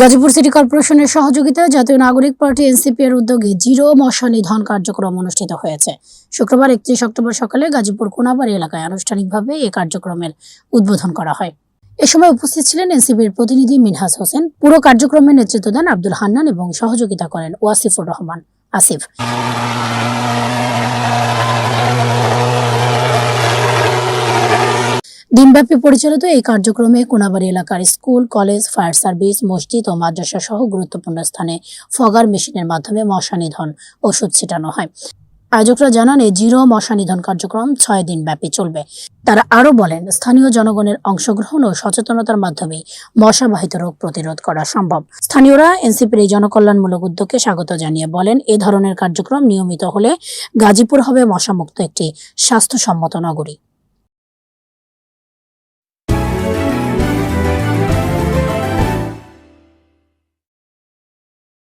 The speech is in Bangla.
গাজীপুর সিটি কর্পোরেশনের সহযোগিতায় জাতীয় নাগরিক পার্টি এনসিপি এর উদ্যোগে জিরো মশা নিধন কার্যক্রম অনুষ্ঠিত হয়েছে। শুক্রবার একত্রিশ অক্টোবর সকালে গাজীপুর কোনাবাড়ি এলাকায় আনুষ্ঠানিকভাবে এই কার্যক্রমের উদ্বোধন করা হয়। এ সময় উপস্থিত ছিলেন এনসিপির প্রতিনিধি মিনহাজ হোসেন। পুরো কার্যক্রমের নেতৃত্ব দেন আব্দুল হান্নান এবং সহযোগিতা করেন ওয়াসিফুর রহমান, আসিফ। দিনব্যাপী পরিচালিত এই কার্যক্রমে কোনাবাড়ি এলাকার স্কুল, কলেজ, ফায়ার সার্ভিস, মসজিদ ও মাদ্রাসা সহ গুরুত্বপূর্ণ স্থানে ফগার মেশিনের মাধ্যমে মশা নিধন ওষুধ ছিটানো হয়। আয়োজকরা জানান, এই জিরো মশা নিধন কার্যক্রম ছয় দিন ব্যাপী চলবে। তারা আরও বলেন, স্থানীয় জনগণের অংশগ্রহণ ও সচেতনতার মাধ্যমে মশাবাহিত রোগ প্রতিরোধ করা সম্ভব। স্থানীয়রা এনসিপির এই জনকল্যাণমূলক উদ্যোগকে স্বাগত জানিয়ে বলেন, এ ধরনের কার্যক্রম নিয়মিত হলে গাজীপুর হবে মশামুক্ত একটি স্বাস্থ্যসম্মত নগরী।